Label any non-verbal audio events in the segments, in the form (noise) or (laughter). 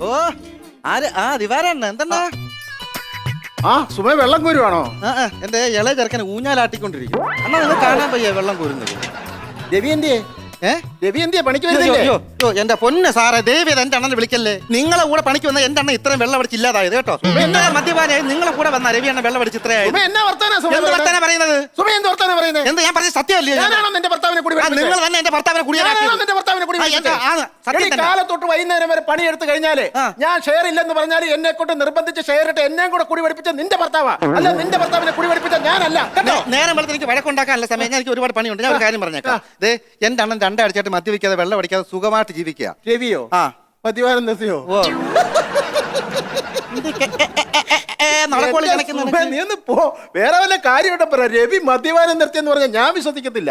ഓ ആര്? ആ ദിവാരാണ് എന്തെന്നാ? ആ സുമേ വെള്ളം കോരുവാണോ? ആ ആ, എന്റെ ഇളയ ചെറുക്കനെ ഊഞ്ഞാലാട്ടിക്കൊണ്ടിരിക്കും അണ്ണാ നിങ്ങൾ കാണാൻ പയ്യ വെള്ളം കോരുന്നത്. രവി എന്തിയെ? ഏ? രവി എന്തിയെ പണിക്ക് വരുന്നില്ലേ? അയ്യോ, അയ്യോ, എന്റെ പൊന്ന് സാറേ ദേവി എന്റെ അണ്ണനെ വിളിക്കല്ലേ? നിങ്ങളെ കൂടെ പണിക്ക് വന്ന എന്റെ അണ്ണൻ ഇത്രയും വെള്ളം അടിച്ച് ഇല്ലാതായത് കേട്ടോ. എന്താ മദ്യപാനായി നിങ്ങളെ കൂടെ വന്ന രവി അണ്ണൻ വെള്ളം അടിച്ച് ഇത്രയായി. സുമേ എന്നാ വർത്താനാ സുമേ എന്ത് വർത്താനാ പറയുന്നത്? സുമേ എന്ത് വർത്താനാ പറയുന്നത് എന്ത് ഞാൻ പറഞ്ഞ സത്യമല്ലേ? ഞാൻ? ഞാനാണോ നിന്റെ ഭർത്താവിനെ കൂടി ആ, നിങ്ങൾ തന്നെ എന്റെ ഭർത്താവിനെ ഞാനാണോ കുടിയാക്കി നിന്റെ ഭർത്താവിനെ കൂടി ആ, എന്താ? സത്യം എടി, തന്നെ. കാലത്തൊട്ട് വൈകുന്നേരം വരെ പണിയെടുത്ത് കഴിഞ്ഞാൽ ആ. ഞാൻ ഷെയർ ഇല്ലെന്ന് പറഞ്ഞാൽ എന്നെ കൊണ്ട് നിർബന്ധിച്ച് ഷെയർ ഇട്ട് എന്നെ കൂടെ കുടി പഠിപ്പിച്ച നിന്റെ ഭർത്താവാ. അല്ല നിന്റെ ഭർത്താവിനെ കുടി പഠിപ്പിച്ച ഞാനല്ല. കേട്ടോ? നേരം വെള്ളത്തിൽ എനിക്ക് വഴക്കുണ്ടാക്കാനുള്ള സമയം. ഞാൻ എനിക്ക് ഒരുപാട് പണിയുണ്ട്. ഞാൻ ഒരു കാര്യം പറഞ്ഞേക്കാം. ദേ എന്റെ അണ്ണൻ രണ്ടടിച്ചായിട്ട് മദ്യപിക്കാതെ വെള്ളം അടിക്കാതെ സുഖമായിട്ട് ജീവിക്കുക. രവിയോ? ആ. മദ്യപാനം നസിയോ? ഓ നടക്കോളി നീ ഒന്ന് പോ. വേറെ വല്ല കാര്യമായിട്ട് പറ? രവി മദ്യപാനം നിർത്തിയെന്ന് പറഞ്ഞാൽ ഞാൻ വിശ്വസിക്കത്തില്ല.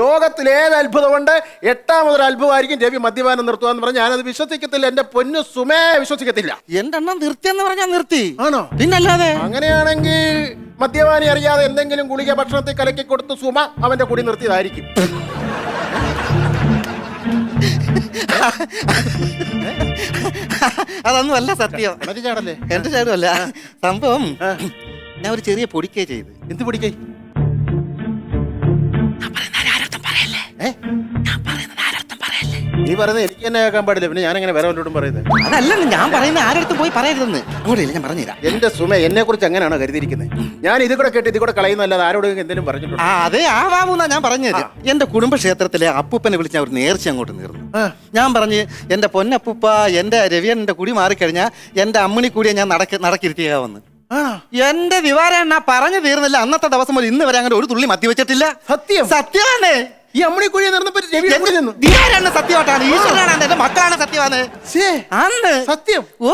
ലോകത്തിൽ ഏത് അത്ഭുതം കൊണ്ട് എട്ടാമതൊരു അത്ഭുതമായിരിക്കും രവി മദ്യപാനം നിർത്തുക എന്ന് പറഞ്ഞാൽ ഞാനത് വിശ്വസിക്കത്തില്ല. എന്റെ പൊന്നു സുമേ വിശ്വസിക്കത്തില്ല. എന്റെ അണ്ണൻ നിർത്തിയെന്ന് പറഞ്ഞാൽ നിർത്തി. ആണോ? പിന്നല്ലാതെ? അങ്ങനെയാണെങ്കിൽ മദ്യപാനി അറിയാതെ എന്തെങ്കിലും ഗുളിക ഭക്ഷണത്തിൽ കലക്കി കൊടുത്ത് സുമ അവന്റെ കൂടി നിർത്തിയതായിരിക്കും. (laughs) അതൊന്നും അല്ല സത്യം. ചാടല്ലേ? എന്റെ ചാടുമല്ല സംഭവം ഞാൻ ഒരു ചെറിയ പൊടിക്കേ ചെയ്ത്. എന്ത് പൊടിക്കേ? ഏ? നീ പറയുന്നത് എനിക്ക് തന്നെ കേൾക്കാൻ പാടില്ല. പിന്നെ ഞാൻ എങ്ങനെ വേറെ വല്ലോടും പറയുന്നത്? അതല്ലെന്ന് ഞാൻ പറയുന്ന ആരടുത്തും പോയി പറയരുതെന്ന്. അങ്ങോട്ടില്ല ഞാൻ പറഞ്ഞുതരാം. എന്റെ സുമ എന്നെ കുറിച്ച് എങ്ങനെയാണോ കരുതിയിരിക്കുന്നത്? ഞാൻ ഇത് കൂടെ കേട്ട് ഇത് കൂടെ കളയുന്നല്ലാതെ ആരോടും എന്തെങ്കിലും പറഞ്ഞിട്ടുണ്ട്? ആ അതെ ആവാമൂന്നാ ഞാൻ പറഞ്ഞത് എന്റെ കുടുംബക്ഷേത്രത്തിലെ അപ്പൂപ്പനെ വിളിച്ച് അവർ നേർച്ച അങ്ങോട്ട് നേർന്നു. ഞാൻ പറഞ്ഞ് എന്റെ പൊന്നപ്പൂപ്പ എന്റെ രവിയന്റെ കുടി മാറിക്കഴിഞ്ഞാൽ എന്റെ അമ്മണി കൂടിയെ ഞാൻ നടക്ക നടക്കിരുത്തിയാവുന്നു എന്റെ ദിവാരണ്ണ പറഞ്ഞു തീർന്നില്ല. അന്നത്തെ ദിവസം മുതൽ ഇന്ന് വരെ അങ്ങനെ ഒരു തുള്ളി മത്തി വെച്ചിട്ടില്ല സത്യം? സത്യമാണ്. ഈ അമ്മണി കുഴി നടന്നപ്പോ രവി കൂടി നിന്നു ദിവാരണ്ണ സത്യമായിട്ടാണ് ഈശ്വരനാണ് എന്റെ മക്കളാണ് സത്യമാണ് ശ്ശേ, അന്ന്. സത്യം. ഓ.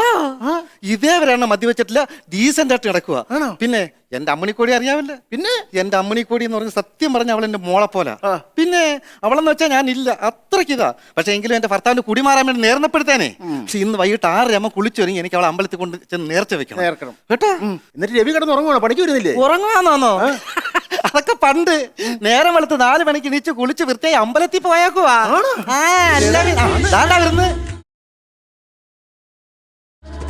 ഇതേവരെയാണ് മദ്യവെച്ചിട്ടില്ല ഡീസന്റ് ആയിട്ട് കിടക്കുക ആണോ? പിന്നെ എന്റെ അമ്മണിക്കോടി അറിയാമല്ലോ പിന്നെ? എന്റെ അമ്മണിക്കോടി എന്ന് പറഞ്ഞ സത്യം പറഞ്ഞ അവൾ എന്റെ മോളെ പോലെ. പിന്നെ അവളെന്ന് വെച്ചാൽ ഞാൻ ഇല്ല. അത്രയ്ക്ക് ഇതാ. പക്ഷെ എങ്കിലും എന്റെ ഭർത്താവിന്റെ കുടി മാറാൻ വേണ്ടി നേർന്നപ്പെടുത്തേനെ. പക്ഷെ ഇന്ന് വൈകിട്ട് ആറര അമ്മ കുളിച്ചൊരുങ്ങി എനിക്ക് അവളെ അമ്പലത്തിൽ കൊണ്ട് ചെന്ന് നേർച്ച വെക്കണം. കേട്ടോ? എന്നിട്ട് രവി കിടന്ന് ഉറങ്ങുവാണോ? പണിക്ക് വരുന്നില്ലേ? അതൊക്കെ പണ്ട് നേരം വെളുത്ത് നാല് മണിക്ക് നീച്ച് കുളിച്ച് വൃത്തിയായി അമ്പലത്തിൽ പോയേക്കുവാ. ആ, വരുന്ന്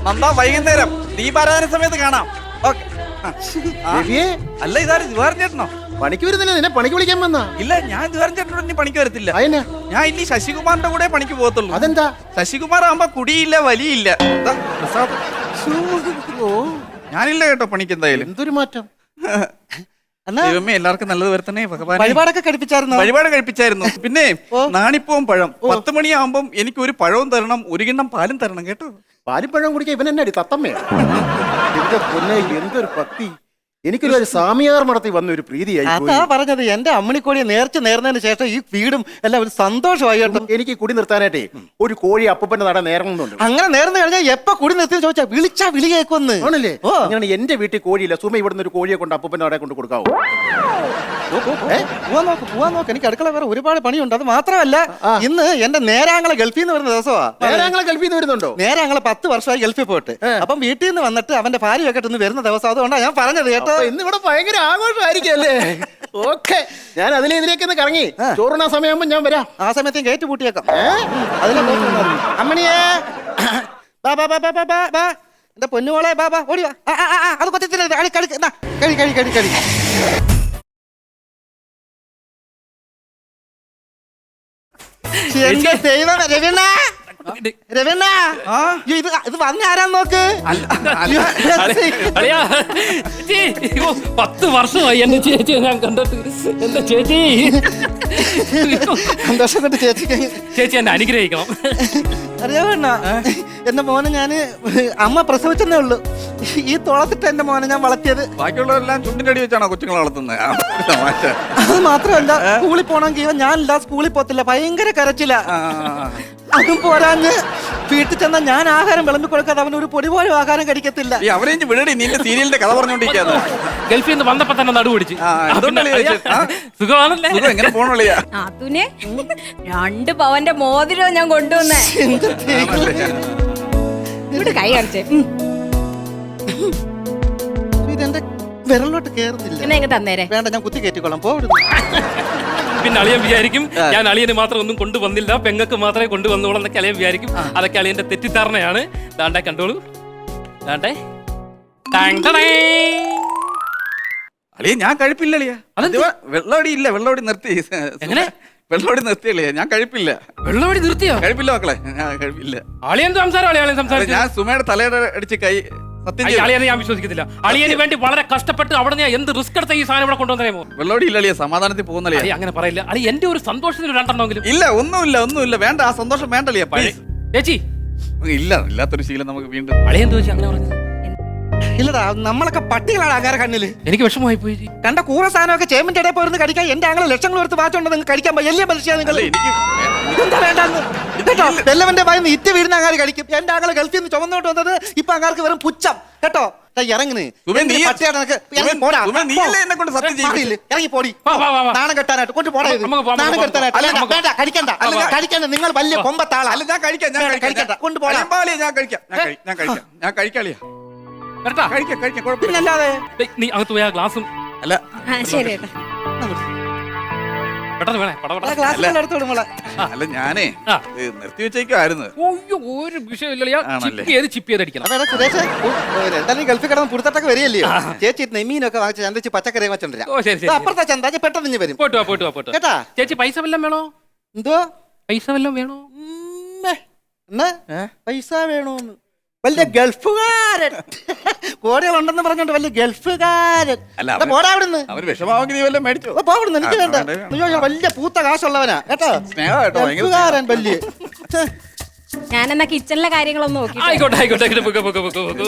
നന്ദാ വൈകുന്നേരം. ദീപാരാധന സമയത്ത് കാണാം. ഓക്കെ. അല്ല ഇതാരും? ദിവാരൻ ചേട്ടനോ? പണിക്ക് വരുന്നില്ല? നിന്നെ പണിക്ക് വിളിക്കാൻ വന്ന? ഇല്ല ഞാൻ ദിവാരൻ ചേട്ടനോട് ഇനി പണിക്ക് വരത്തില്ല. ഞാൻ ഇനി ശശികുമാറിന്റെ കൂടെ പണിക്ക് പോകത്തുള്ളൂ. അതെന്താ? ശശികുമാർ ആകുമ്പോ കുടിയില്ല വലിയില്ല. ഞാനില്ല കേട്ടോ പണിക്ക് എന്തായാലും. എന്തൊരു മാറ്റം? (laughs) ദൈവമേ എല്ലാവർക്കും നല്ലത് വരുത്തണേ. ഭഗവാൻ വഴിപാടൊക്കെ കഴിപ്പിച്ചായിരുന്നു? വഴിപാട് കഴിപ്പിച്ചായിരുന്നു. (laughs) പിന്നെ. നാണിപ്പവും പഴം. പത്ത് മണിയാവുമ്പം എനിക്ക് ഒരു പഴവും തരണം ഒരു കിണ്ണം പാലും തരണം കേട്ടോ. പാലിപ്പഴം കുടിക്കാൻ ഇവൻ എന്നെ അടി തത്തമ്മേ എന്റെ പൊന്നെ എന്തൊരു ഭക്തി. എനിക്കൊരു ഒരു സാമിയാർ മടത്തി വന്ന ഒരു പ്രീതിയായി അതാ. പറഞ്ഞത്. എന്റെ അമ്മണിക്കോടിയെ നേർച്ച നേർന്നതിന് ശേഷം ഈ വീടും എല്ലാം ഒരു സന്തോഷമായി കേട്ടോ. എനിക്ക് കുടി നിർത്താനായിട്ടേ ഒരു കോഴി അപ്പൂപ്പന്റെ നട നേരണമെന്നുണ്ട് അങ്ങനെ നേർന്നു കഴിഞ്ഞാൽ എപ്പോ കുടി നിർത്തി ചോദിച്ചാ വിളിച്ചാ വിളി കേൾക്കുമെന്ന്. ആണല്ലേ? അങ്ങനെ എന്റെ വീട്ടിൽ കോഴിയില്ല. സുമ ഇവിടുന്ന് ഒരു കോഴിയെ കൊണ്ട് അപ്പൂപ്പന്റെ നടയെ കൊണ്ട് കൊടുക്കാവോ? പോവാൻ നോക്ക് പോവാൻ നോക്ക്. എനിക്ക് അടുക്കള വേറെ ഒരുപാട് പണിയുണ്ട്. അത് മാത്രമല്ല ഇന്ന് എന്റെ നേരാങ്ങളെ ഗൾഫിൽ നിന്ന് വരുന്ന ദിവസമാണ് നേരങ്ങളെ ഗൾഫിൽ നിന്ന് വരുന്നുണ്ടോ? നേരാങ്ങളെ പത്ത് വർഷമായി ഗൾഫിൽ പോയിട്ട്. അപ്പം വീട്ടിൽ നിന്ന് വന്നിട്ട് അവന്റെ ഭാര്യ ഒക്കെ ഇന്ന് വരുന്ന ദിവസം. അതുകൊണ്ടാണ് ഞാൻ പറഞ്ഞത് കേട്ടോ. അപ്പൊ ഇന്ന് ഇവിടെ ഭയങ്കര ആഘോഷമായിരിക്കും അല്ലേ ഓക്കെ. ഞാൻ അതിലെ ഇതിലേക്ക് ഒന്ന് കറങ്ങി. ചോറുണ സമയമാകുമ്പോ ഞാൻ വരാം. ആ സമയത്ത് ഗേറ്റ് പൂട്ടിയേക്കാം. അമ്മണിയേ. ബാ ബാ ബാ ബാ ബാ ബാ എന്റെ പൊന്നുമോളെ ബാ ബാ ഓടി വാ. അത് കൊത്തിത്തില്ല കളി കളി കഴി കഴി കഴി കഴി എന്റെ ദൈവം രവീണ രവീണ ഇത് ഇത് വന്ന ആരാന്ന് നോക്ക്? അളിയാ, ചേച്ചി, അയ്യോ, പത്ത് വർഷമായി എന്റെ ചേച്ചി ഞാൻ കണ്ടിട്ട് എന്റെ ചേച്ചി. സന്തോഷം കൊണ്ട് ചേച്ചിക്ക്. ചേച്ചി എന്നെ അനുഗ്രഹിക്കണം. അറിയാവണ്ണ എന്റെ മോനെ ഞാൻ അമ്മ പ്രസവിച്ചെന്നേ ഉള്ളൂ. ഈ തോളത്തിട്ട് എന്റെ മോനെ ഞാൻ വളർത്തിയത്. ബാക്കിയുള്ളവരെല്ലാം ചുണ്ടിന്റെ അടി വെച്ചാണോ കൊച്ചുങ്ങളെ വളർത്തുന്നത് ആ, തമാശ. അത് മാത്രമല്ല സ്കൂളിൽ പോണെങ്കിൽ ഇവൻ ഞാനില്ല സ്കൂളിൽ പോത്തില്ല ഭയങ്കര ആ, ആ, ആ. അതും പോരാഞ്ഞ് വീട്ടിൽ ചെന്ന ഞാൻ ആഹാരം വിളമ്പി കൊടുക്കാതെ അവൻ ഒരു പൊടി പോലും ആഹാരം കഴിക്കത്തില്ല. ഈ അവരെ ഇഞ്ഞ് വിടടി നിന്റെ സീരിയലിന്റെ കഥ പറഞ്ഞോണ്ടിരിക്കാതെ ഗൾഫിൽ നിന്ന് വന്നപ്പോ തന്നെ നടുപിടിച്ച് ആ, എന്തുകൊണ്ടല്ലേ പിന്നെ, ചോദിച്ചത്? ആ? സുഖമാണല്ലേ? സുഖം, എങ്ങനെ പോണുള്ളിയാ നാത്തൂനെ രണ്ട് പവന്റെ മോതിരം ഞാൻ കൊണ്ടുവന്നേ. ഇവിടെ കൈ കാണിച്ചേ. ഉം. ഇതെന്റെ വിരലോട്ട് കേറുന്നില്ല. പിന്നെ ഇങ്ങ് തന്നേരെ. വേണ്ട ഞാൻ കുത്തി കയറ്റിക്കോളാം. പോവിടുന്നു. പിന്നെ അളിയൻ വിചാരിക്കും ഞാൻ അളിയന് മാത്രം ഒന്നും കൊണ്ടുവന്നില്ല പെങ്ങൾക്ക് മാത്രമേ കൊണ്ടുവന്നോളൂ എന്നൊക്കെ അളിയൻ വിചാരിക്കും. അതൊക്കെ അളിയന്റെ തെറ്റിദ്ധാരണയാണ്. ദാണ്ടെ കണ്ടോളൂ. ദാണ്ടെ. അളിയ ഞാൻ കഴിപ്പില്ല അളിയ? വെള്ളോടി ഇല്ല വെള്ളോടി നിർത്തി. എങ്ങനെ? വെള്ളോടി നിർത്തി അളിയ ഞാൻ കഴിപ്പില്ല. വെള്ളോടി നിർത്തിയോ? കഴിപ്പില്ല മക്കളെ. ഞാൻ കഴിപ്പില്ല. അളിയൻ സംസാരം ഞാൻ സുമയുടെ തലയുടെ അടിച്ച് കൈ സത്യം. അളിയനെ ഞാൻ വിശ്വസിക്കത്തില്ല. അളിയന് വേണ്ടി വളരെ കഷ്ടപ്പെട്ട് അവിടെ ഞാൻ എന്ത് റിസ്ക് എടുത്ത ഈ സാധനം ഇവിടെ കൊണ്ടുവന്നേമോ വെള്ളോടി ഇല്ല അളിയ. സമാധാനത്തിൽ പോകുന്ന അളി അളിയ അങ്ങനെ പറയില്ല. അളി എന്റെ ഒരു സന്തോഷത്തിന് രണ്ടെണ്ണമെങ്കിലും. ഇല്ല ഒന്നുമില്ല ഒന്നുമില്ല. വേണ്ട ആ സന്തോഷം വേണ്ട അളിയ. പഴയ ചേച്ചി. ഇല്ല ഇല്ലാത്തൊരു ശീലം നമുക്ക് വീണ്ടും അളിയെന്ത് ചോദിച്ചു അങ്ങനെ പറഞ്ഞു ഇല്ലടാ നമ്മളൊക്കെ പട്ടികളാണ് ആകാര കണ്ണിൽ. എനിക്ക് വിഷമമായി പോയി കണ്ട കൂറ സാധനമൊക്കെ ചേമ്പിന്റെ ഇടയിൽ പോയിരുന്നു കഴിക്കാൻ എന്റെ ആങ്ങളെ ലക്ഷങ്ങൾ എടുത്ത് വാച്ചുണ്ട് നിങ്ങൾക്ക് കഴിക്കാൻ വലിയ മനുഷ്യ നിങ്ങൾ. വേണ്ടെന്ന്? കേട്ടോ വെല്ലവന്റെ ഭയം ഇറ്റ് വീഴുന്ന അങ്ങാര് കഴിക്കും എന്റെ ആങ്ങളെ ഗൾഫിൽ നിന്ന് ചുമന്നോട്ട് വന്നത് ഇപ്പൊ അങ്ങാർക്ക് വെറും പുച്ഛം. കേട്ടോ ഇറങ്ങുന്നു. ഇറങ്ങി പോടാ. നാണം കെട്ടാനായിട്ട്. കൊണ്ട് പോടാ നാണം കെട്ടാനായിട്ട്. വേണ്ട കഴിക്കണ്ട കഴിക്കണ്ട നിങ്ങൾ വലിയ കൊമ്പത്താളാ. അല്ല ഞാൻ കഴിക്കാം ഞാൻ കഴിക്കണ്ട. കൊണ്ട് പോടാ. ഞാൻ കഴിക്കാം. ഞാൻ കഴി- ഞാൻ കഴിക്കാം. ഞാൻ കഴിക്കാം കേട്ടാ കഴിക്കാം കഴിക്കാം കുഴപ്പമില്ല. ദേ, നീ അകത്ത് പോയ ഗ്ലാസും. അല്ല. ആ ശരി ഏട്ടാ. പെട്ടെന്ന് വേണേ പടപട ഗ്ലാസ് എടുത്തോളൂ മോളെ. അല്ല ഞാനേ ആ. ഇത് നിർത്തി വെച്ചേക്കുമായിരുന്നു ഒയ്യോ ഒരു വിഷയമില്ല ആണല്ലേ? ചിപ്പ് ചെയ്ത് ചിപ്പ് ചെയ്ത് അടിക്കണം. അതാണ് സുരേഷ് എന്തായാലും ഗൾഫിൽ കിടന്ന് പുറത്തോട്ടൊക്കെ വരികയല്ലയോ? ചേച്ചി നെമ്മീനൊക്കെ വാങ്ങിച്ച് ചന്തച്ച് പച്ചക്കറി വെച്ചോണ്ടിരാ. ഓ ശരി ശരി അപ്പുറത്തെ ചന്ത പെട്ടെന്ന് ഇഞ്ഞ് വരും. പോയിട്ട് വാ പോയിട്ട് വാ പോയിട്ട് വാ. കേട്ടാ? ചേച്ചി പൈസ വല്ലതും വേണോ? എന്തോ പൈസ വല്ലതും വേണോ? ഉമ്മേ. എന്നാ? പൈസ വേണോന്ന്. വലിയ ഗൾഫുകാരൻ. കോടികളുണ്ടെന്ന് പറഞ്ഞോണ്ട് വലിയ ഗൾഫുകാരൻ. വിഷമാവെങ്കിൽ നീ വല്ലതും മേടിച്ചോ. എനിക്ക് വേണ്ട. അയ്യോ വലിയ പൂത്ത കാശുള്ളവനാ. കേട്ടോ? സ്നേഹം കേട്ടോ, ഭയങ്കര ഗൾഫുകാരൻ വലിയ. ഞാൻ എന്നാ കിച്ചണിലെ കാര്യങ്ങളൊന്നും നോക്കി ആയിക്കോട്ടെ ആയിക്കോട്ടെ പൊക്കെ പൊക്കെ പൊക്കെ പൊക്കെ.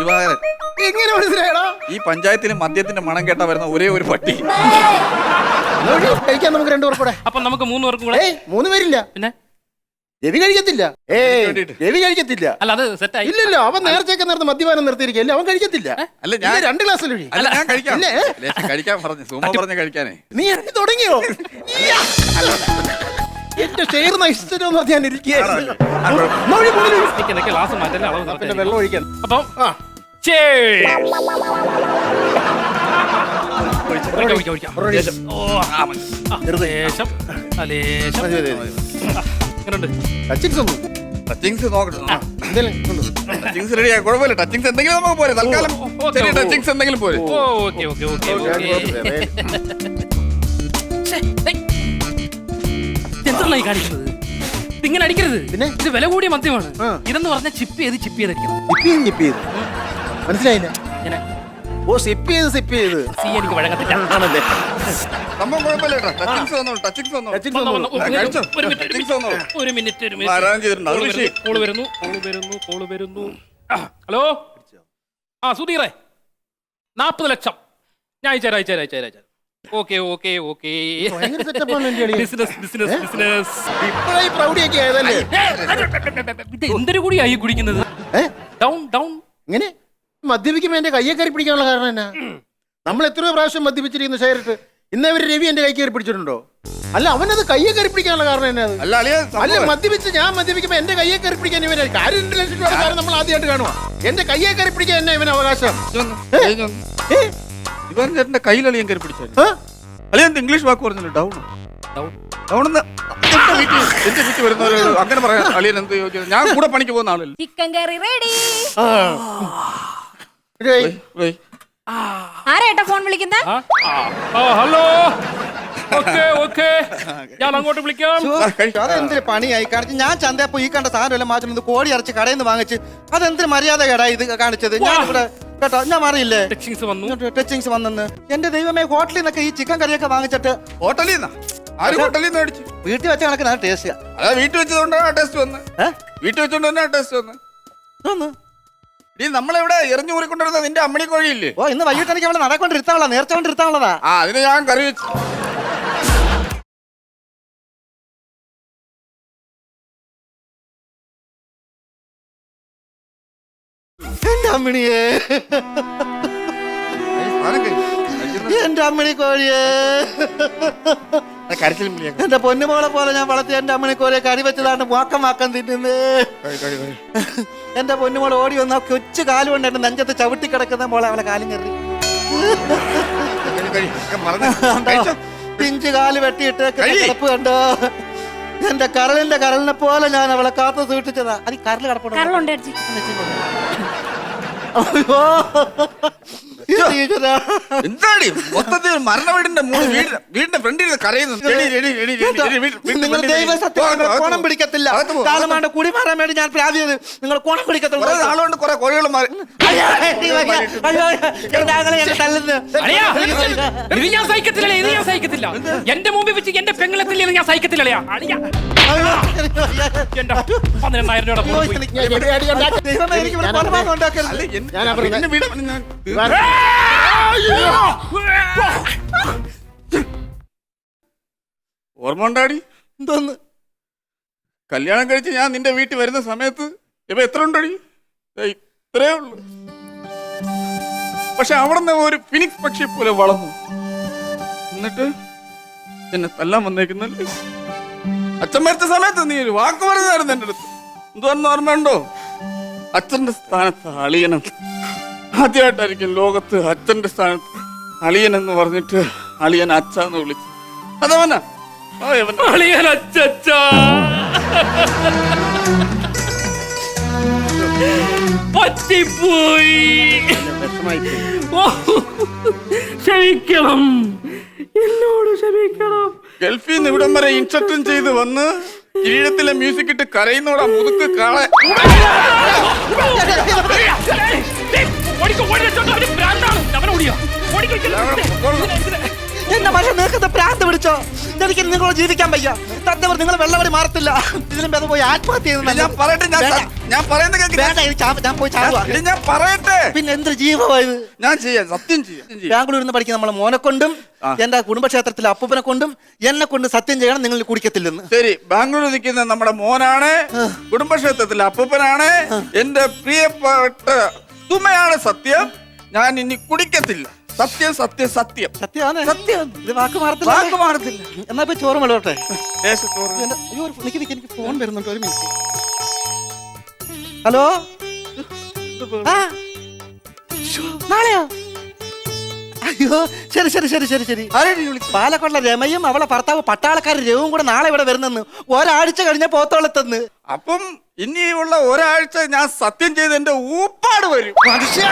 ദിവാകരൻ എങ്ങനെ മനസ്സിലായടാ? ഈ പഞ്ചായത്തിന് മദ്യത്തിന്റെ മണം കേട്ടാ വരുന്ന ഒരേ ഒരു പട്ടി. കഴിക്കാൻ നമുക്ക് രണ്ടു പേർക്കൂടെ. അപ്പൊ നമുക്ക് മൂന്ന് പേർക്കും കൂടെ? ഏയ് മൂന്ന് പേരില്ല. പിന്നെ? രവി കഴിക്കത്തില്ല. ഏ വേണ്ടിയിട്ട്. രവി കഴിക്കത്തില്ല. അല്ല അത് സെറ്റായി ഇല്ലല്ലോ അവൻ നേർച്ചയൊക്കെ നേരത്തെ മദ്യപാനം നിർത്തിയിരിക്കല്ലേ അവൻ കഴിക്കത്തില്ല. അല്ല ഞാൻ ഇല്ല, രണ്ട് ഗ്ലാസ് ഒഴി അല്ല ഞാൻ കഴിക്കാം. ഇല്ലേ? ലേശം കഴിക്കാൻ പറഞ്ഞു. സുമ പറഞ്ഞ കഴിക്കാനേ. നീ ഇറങ്ങി തുടങ്ങിയോ? ഇയ്യ. എന്റെ ഷെയർ നശിച്ചിട്ടോ എന്ന് പറഞ്ഞ് ഞാൻ ഇരിക്കുകയായിരുന്നു. നോടി, നോടി, നോടി. നിക്ക് നിക്ക് ഗ്ലാസ് മാറ്റല്ലേ അളവ് പിന്നെ നിർത്തല്ലേ. വെള്ളം ഒഴിക്കാൻ അപ്പം ആ. cheers. ടച്ചിങ്സ് ടച്ചിങ്സ് നോക്കട്ടെ. എന്തേലും കൊണ്ടു. ടച്ചിങ്സ് റെഡി കുഴപ്പമില്ല. ടച്ചിങ്സ് എന്തെങ്കിലും നമുക്ക് പോരെ. തൽക്കാലം ടച്ചിങ്സ് എന്തെങ്കിലും പോരെ. ഈ കാണിക്കുന്നത്? ഇതിങ്ങനെ അടിക്കരുത്. പിന്നെ? ഇത് വില കൂടിയ മദ്യമാണ്. ഇതെന്ന് പറഞ്ഞാൽ ചിപ്പ് ചെയ്ത് ചിപ്പ് ചെയ്ത് അടിക്കണം. സിപ്പ് ചെയ്ത്. സിപ്പ് ചെയ്ത് മനസ്സിലായില്ല? ഇങ്ങനെ. ഓ സിപ്പ് ചെയ്ത് സിപ്പ് ചെയ്ത് സി എനിക്ക് വഴങ്ങത്തില്ല ആണല്ലേ? സംഭവം കുഴപ്പമില്ല കേട്ടോ ടച്ചിങ്സ് വന്നോളൂ ടച്ചിങ്സ് വന്നോളൂ ടച്ചിങ്സ് വന്നോ, ഒന്നും ഒരു മിനിറ്റ്, ഒരു മിനിറ്റ്, ഒരു മിനിറ്റ്, ഒരു മിനിറ്റ്. ഒരു ആ, arrange ചെയ്തിട്ടുണ്ട്. അത് മിനിറ്റ് വിഷയം. കോൾ വരുന്നു കോൾ വരുന്നു കോൾ വരുന്നു. ആ, ഹലോ? ആ സുധീറേ. നാപ്പത് ലക്ഷം. ഞാൻ അയച്ചേരാ അയച്ചേരാ അയച്ചേരാ അയച്ചേരാ ഓക്കെ ഓക്കെ ഓക്കെ. ഭയങ്കര സെറ്റപ്പ് ആണ് എന്റെ അളിയൻ. ബിസിനസ് ബിസിനസ് ബിസിനസ് ഇപ്പഴായി പ്രൗഢിയൊക്കെ ആയതല്ലേ? എന്തൊരു കൂടിയായി കുടിക്കുന്നത്? ഏ? ഡൗൺ ഡൗൺ ഇങ്ങനെ മദ്യപിക്കുമ്പോ എന്റെ കയ്യെ കയറി പിടിക്കാനുള്ള കാരണം എന്നാ? നമ്മൾ എത്രയോ പ്രാവശ്യം മദ്യപിച്ചിരിക്കുന്ന ശരീരത്ത് ഇന്നേ വരെ രവി എന്റെ കൈ കയറി പിടിച്ചിട്ടുണ്ടോ? അല്ല അവനത് കയ്യെ കയറി പിടിക്കാനുള്ള കാരണം എന്നാ അത്? അല്ല അളിയ അല്ല മദ്യപിച്ച് ഞാൻ മദ്യപിക്കുമ്പോ എന്റെ കയ്യെ കയറി പിടിക്കാൻ ഇവന് കാര്യം രണ്ട് ലക്ഷം രൂപ കാര്യം നമ്മൾ ആദ്യമായിട്ട് കാണുക എന്റെ കയ്യെ കയറി പിടിക്കാൻ എന്നാ ഇവന് അവകാശം? ഏ? ഇവൻ ചേട്ടന്റെ കയ്യിൽ അളിയൻ കയറി പിടിച്ചു ആ? അളിയൻ ഇംഗ്ലീഷ് വാക്ക് പറഞ്ഞല്ലോ? ഡൗൺ. ഡൗൺ. ഡൗൺ എന്റെ വീട്ടിൽ എന്റെ വീട്ടിൽ വരുന്നവര് അങ്ങനെ പറയാം അളിയൻ എന്ത് ചോദിച്ചത് ഞാൻ കൂടെ പണിക്ക് പോകുന്ന ആളല്ലേ? ചിക്കൻ കറി റെഡി ആ. ആരേട്ടാ ഫോൺ വിളിക്കുന്ന? ഹലോ. Okay okay. ഞാൻ അങ്ങോട്ട് വിളിക്കാം. അതെന്തൊരു പണിയായി? കാണിച്ചു ഞാൻ ചന്തയപ്പോ ഈ കണ്ട സാധനം എല്ലാം മാറ്റുന്നത് കോഴി അരച്ച് കടയിൽ നിന്ന് വാങ്ങിച്ച് അതെന്തൊരു മര്യാദ കേടാ ഇത് കാണിച്ചത്? ഞാൻ ഇവിടെ കേട്ടോ ഞാൻ മാറിയില്ലേ? ടച്ചിങ്സ് വന്നു. ടച്ചിങ്സ് വന്നെന്ന്. എന്റെ ദൈവമേ ഹോട്ടലിൽ നിന്നൊക്കെ ഈ ചിക്കൻ കറിയൊക്കെ വാങ്ങിച്ചിട്ട് ഹോട്ടലിൽ നിന്നാ? ആര് ഹോട്ടലിൽ നിന്ന് മേടിച്ചു? വീട്ടിൽ വെച്ച കണക്കിന് ടേസ്റ്റ് അതാ വീട്ടിൽ വെച്ചതുകൊണ്ടാണ് ടേസ്റ്റ് വന്നത് വീട്ടിൽ വെച്ചോണ്ട് തന്നെ ആ ടേസ്റ്റ് വന്നത് ഈ നമ്മളെവിടെ എറിഞ്ഞു കൂറിക്കൊണ്ടിരുന്ന നിന്റെ അമ്മണി കോഴിയില്ലേ? ഓ ഇന്ന് വൈകിട്ട് എനിക്ക് അവിടെ നടക്കൊണ്ടിരുത്താനുള്ള നേർച്ച കൊണ്ടിരുത്താനുള്ളതാ. ആ അതിന് ഞാൻ കറി വെച്ചു എന്റെ അമ്മിണിയെ. എന്റെ അമ്മിണി കോഴിയെ. എന്റെ പൊന്നുമോളെ പോലെ ഞാൻ വളർത്തിയ എന്റെ അമ്മനെ കോഴിയെ കറി വെച്ചതാണ് വാക്കം വാക്കം തിന്നുന്നേ. കഴി, കഴി, കഴി. എന്റെ പൊന്നുമോൾ ഓടി വന്ന കൊച്ചു കാൽ കൊണ്ട് എന്റെ നെഞ്ചത്ത് ചവിട്ടി കിടക്കുന്ന മോളെ അവളെ കാലും കയറി? (laughs) പിഞ്ചു കാൽ വെട്ടിയിട്ട്. കിടപ്പ് കണ്ടോ? എന്റെ കരളിന്റെ കരളിനെ പോലെ ഞാൻ അവളെ കാത്തു സൂക്ഷിച്ചതാ. അത് കരൾ കിടപ്പുണ്ടോ? എന്താടി മൊത്തത്തിൽ മരണ വീടിന്റെ മൂന്ന് വീട് വീടിന്റെ ഫ്രണ്ടിൽ കരയുന്നു നിങ്ങൾ ദൈവ സത്യം കോണം പിടിക്കത്തില്ല കുടി മാറാൻ വേണ്ടി ഞാൻ നിങ്ങൾ കോണം പിടിക്കത്തില്ല കുറെ കോഴികൾ മാറി ഇത് ഞാൻ സഹിക്കത്തില്ല ഇത് ഞാൻ സഹിക്കത്തില്ല എന്റെ മുമ്പിൽ വെച്ച് എന്റെ പെങ്ങളെത്തില്ല ഞാൻ സഹിക്കത്തില്ല അളിയാ. പതിനെണ്ണായിരം രൂപ ദൈവമേ, എനിക്ക് കൊലപാതകം ഉണ്ടാക്കരുത്. ഞാൻ ഓർമ്മ ഉണ്ടാടി എന്തോന്ന്? കല്യാണം കഴിച്ച് ഞാൻ നിന്റെ വീട്ടിൽ വരുന്ന സമയത്ത് ഇപ്പൊ എത്ര ഉണ്ടടി ഇത്രേ ഉള്ളു. പക്ഷെ അവിടെ നിന്ന് ഒരു ഫിനിക്സ് പക്ഷി പോലെ വളർന്നു. എന്നിട്ട് എന്നെ തല്ലാൻ വന്നേക്കുന്നല്ലേ? അച്ഛൻ മരിച്ച സമയത്ത് നീ ഒരു വാക്ക് പറഞ്ഞായിരുന്നു എന്റെ അടുത്ത്. എന്തോന്ന് ഓർമ്മയുണ്ടോ? അച്ഛന്റെ സ്ഥാനത്ത് അളിയനം ആദ്യമായിട്ടായിരിക്കും ലോകത്ത് അച്ഛന്റെ സ്ഥാനത്ത് അളിയൻ എന്ന് പറഞ്ഞിട്ട് അളിയൻ അച്ഛന്ന് വിളിച്ചു അതവനാ. അളിയൻ അച്ചച്ചാ. പറ്റിപ്പോയി. ഓ, ക്ഷമിക്കണം. എന്നോട് ക്ഷമിക്കണം. ഗൾഫിൽ നിന്ന് ഇവിടം വരെ ഇൻഷർട്ടും ചെയ്ത് വന്ന് കിരീടത്തിലെ മ്യൂസിക് ഇട്ട് കരയുന്നോടാ മുതുക്ക് കാളെ. എന്റെ മകൻ നിങ്ങൾക്ക് പ്രാന്ത് പിടിച്ചോ? എനിക്ക് നിങ്ങളോട് ജീവിക്കാൻ വയ്യ. സത്യം നിങ്ങൾ വെള്ളവടി മാറത്തില്ല. ഇതിലും അത് പോയി ആത്മഹത്യ ഞാൻ പറയട്ടെ ഞാൻ. ഞാൻ പറയുന്നത് ഞാൻ പോയി ചാടുക ഞാൻ പറയട്ടെ. പിന്നെ എന്ത് ജീവമായത് ഞാൻ ചെയ്യാം സത്യം ചെയ്യാം. സത്യം ചെയ്യാം. ബാംഗ്ലൂരിൽ നിന്ന് പഠിക്കുന്ന നമ്മളെ മോനെ കൊണ്ടും എന്റെ കുടുംബക്ഷേത്രത്തിലെ അപ്പൂപ്പനെ കൊണ്ടും എന്നെ കൊണ്ട് സത്യം ചെയ്യണം നിങ്ങൾ കുടിക്കത്തില്ലെന്ന്. ശരി ബാംഗ്ലൂരിൽ നിൽക്കുന്ന നമ്മുടെ മോനാണ് കുടുംബക്ഷേത്രത്തിലെ അപ്പൂപ്പനാണ് എന്റെ പ്രിയപ്പെട്ട സുമയാണ് സത്യം. ഞാൻ ഇനി കുടിക്കത്തില്ല. സത്യം സത്യം സത്യം. സത്യമാണ്. സത്യം. ഇത് വാക്ക് മാറത്തില്ല. വാക്ക് മാറത്തില്ല. എന്നാ ഇപ്പൊ ചോറ് എന്റെ- അയ്യോ നിക്ക് നിക്ക് എനിക്ക് ഫോൺ വരുന്നുണ്ട്. ഒരു മിനിറ്റ്. ഹലോ? ആ. നാളെയോ? അയ്യോ ശരി ശരി ശരി ശരി ശരി. പാലക്കൊള്ള രമയും അവളെ ഭർത്താവ് പട്ടാളക്കാരൻ രവും കൂടെ നാളെ ഇവിടെ വരുന്നെന്ന്. ഒരാഴ്ച കഴിഞ്ഞ പോത്തോളത്തെന്ന്. അപ്പം ഇനിയുള്ള ഒരാഴ്ച ഞാൻ സത്യം ചെയ്ത് എന്റെ ഊപ്പാട് വരും. മനുഷ്യ!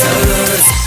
Summer's